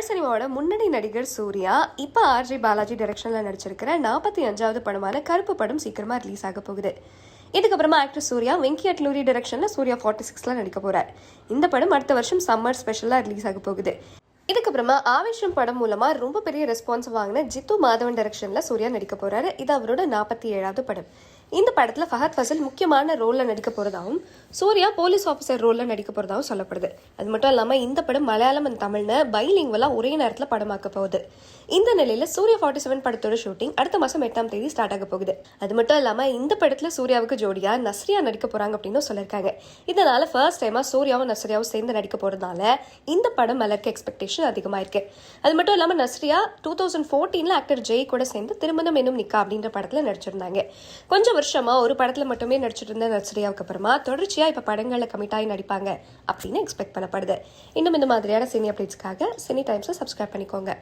தமிழ் சினிமாவோட முன்னணி நடிகர் சூர்யா இப்போ ஆர்ஜி பாலாஜி டைரக்ஷனில் நடிச்சிருக்கிற நாற்பத்தி அஞ்சாவது படமான கருப்பு படம் சீக்கிரமா ரிலீஸ் ஆக போகுது. இதுக்கப்புறமா ஆக்டர் சூர்யா வெங்கி அட்லூரி டைரக்ஷனில் சூர்யா ஃபார்ட்டி சிக்ஸில் நடிக்க போறார். இந்த படம் அடுத்த வருஷம் சம்மர் ஸ்பெஷலாக ரிலீஸ் ஆக போகுது. இதுக்கப்புறமா ஆவேஷம் படம் மூலமா ரொம்ப பெரிய ரெஸ்பான்ஸ் வாங்கின ஜித்து மாதவன் டைரக்ஷன்ல சூர்யா நடிக்க போறாரு. இது அவரோட நாற்பத்தி ஏழாவது படம். இந்த படத்தில் ஃபஹத் ஃபசல் முக்கியமான ரோலில் நடிக்க போகிறதாகவும் சூர்யா போலீஸ் ஆஃபீஸர் ரோலில் நடிக்க போகிறதாகவும் சொல்லப்படுது. அது மட்டும் இல்லாமல் இந்த படம் மலையாளம் அண்ட் தமிழ்னு பைலிங்குவலா ஒரே நேரத்தில் படமாக்க போகுது. இந்த நிலையில் சூர்யா ஃபார்ட்டி செவன் படத்தோட ஷூட்டிங் அடுத்த மாதம் எட்டாம் தேதி ஸ்டார்ட் ஆக போகுது. அது மட்டும் இல்லாமல் இந்த படத்தில் சூர்யாவுக்கு ஜோடியாக நஸ்ரியா நடிக்க போகிறாங்க அப்படின்னு சொல்லியிருக்காங்க இதனால் ஃபர்ஸ்ட் டைமாக சூர்யாவும் நஸ்ரியாவும் சேர்ந்து நடிக்க போகிறதுனால இந்த படம் மலருக்கு எக்ஸ்பெக்டேஷன் அதிகமாக இருக்கு அது மட்டும் இல்லாமல் நஸ்ரியா டூ தௌசண்ட் ஃபோர்டீனில் ஆக்டர் ஜெய் கூட சேர்ந்து திருமணம் என்னும் நிக்கா அப்படின்ற படத்தில் நடிச்சிருந்தாங்க. கொஞ்சம் வருஷமா ஒரு படத்துல மட்டுமே நடிச்சிட்டு இருந்த நர்சரியாவுக்கு அப்புறமா தொடர்ச்சியா இப்ப படங்கள்ல கமிட் ஆகி நடிப்பாங்க அப்படின்னு எக்ஸ்பெக்ட் பண்ணப்படுது. இன்னும் இந்த மாதிரியான சினி அப்டேட்ஸ்க்காக சினி டைம்ஸை சப்ஸ்கிரைப் பண்ணிக்கோங்க.